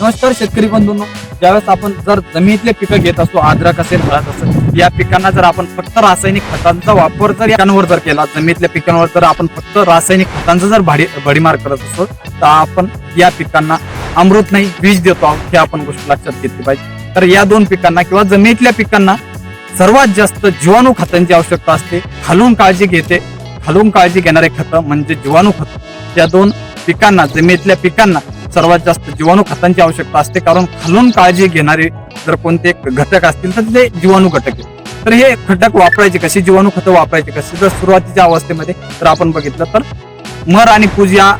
नमस्कार शेतकरी बंधूंनो. ज्यावेळेस आपण जर जमिनीतले पिकं घेत असतो अद्रक असेल हळद असेल या पिकांना जर आपण फक्त रासायनिक खतांचा वापर जर पिकांवर जर केला जमिनीतल्या पिकांवर जर आपण फक्त रासायनिक खतांचा जर भाडी भडीमार करत असतो तर आपण या पिकांना अमृत नाही बीज देतो आहोत हे आपण गोष्ट लक्षात घेतली पाहिजे. तर या दोन पिकांना किंवा जमिनीतल्या पिकांना सर्वात जास्त जीवाणू खतांची आवश्यकता असते. खालून काळजी घेते. खालून काळजी घेणारे खतं म्हणजे जीवाणू खत. या दोन पिकांना जमिनीतल्या पिकांना सर्वात जास्त जीवाणू खतांची आवश्यकता असते. कारण खालून काळजी घेणारे जर कोणते घटक असतील तर ते जीवाणू घटक आहेत. तर हे घटक वापरायचे कसे? जीवाणू खतं वापरायचे कसे? जर सुरुवातीच्या अवस्थेमध्ये तर आपण बघितलं तर मर आणि पूज या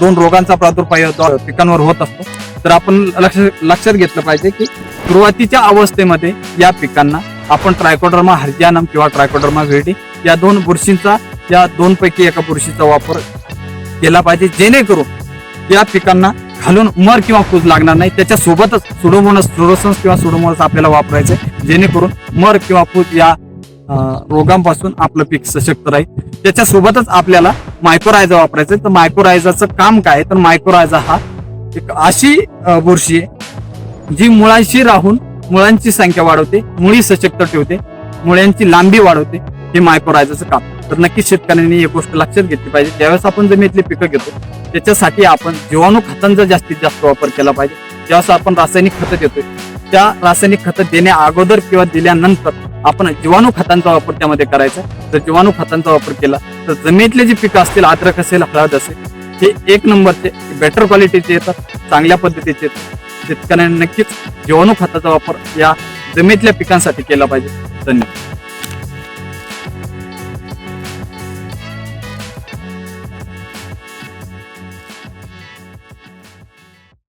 दोन रोगांचा प्रादुर्भाव पिकांवर होत असतो. तर आपण लक्ष लक्षात घेतलं पाहिजे की सुरुवातीच्या अवस्थेमध्ये या पिकांना आपण ट्रायकोडर्मा हरियानम किंवा ट्रायकोडर्मा व्हेडी या दोन बुरशींचा या दोन पैकी एका बुरशीचा वापर केला पाहिजे. जेणेकरून या पिकांना घालून मर किंवा कुज लागणार नाही. त्याच्यासोबतच सुडोमोनस फ्लोरोसन्स किंवा सुडोमोनस आपल्याला वापरायचं जेणेकरून मर किंवा कुज या रोगांपासून आपलं पीक सशक्त राहील. त्याच्यासोबतच आपल्याला मायक्रोरायझा वापरायचं. तर मायक्रोरायझाचं काम काय तर मायक्रोरायझा हा एक अशी बुरशी आहे जी मुळांशी राहून मुळांची संख्या वाढवते मुळी सशक्त ठेवते मुळ्यांची लांबी वाढवते हे मायक्रोरायझाचं काम. तर नक्कीच शेतकऱ्यांनी ही गोष्ट लक्षात घेतली पाहिजे. ज्यावेळेस आपण जमिनीतली पिकं घेतो त्याच्यासाठी आपण जीवाणू खतांचा जास्तीत जास्त वापर केला पाहिजे. ज्यावेळेस आपण रासायनिक खतं देतोय त्या रासायनिक खतं देण्या अगोदर किंवा दिल्यानंतर आपण जीवाणू खतांचा वापर त्यामध्ये करायचा. जर जीवाणू खतांचा वापर केला तर जमिनीतले जी पिकं असतील अद्रक असेल हळद असेल हे एक नंबरचे बेटर क्वालिटीचे येतात चांगल्या पद्धतीचे येतात. शेतकऱ्यांनी नक्कीच जीवाणू खताचा वापर या जमिनीतल्या पिकांसाठी केला पाहिजे. धन्यवाद.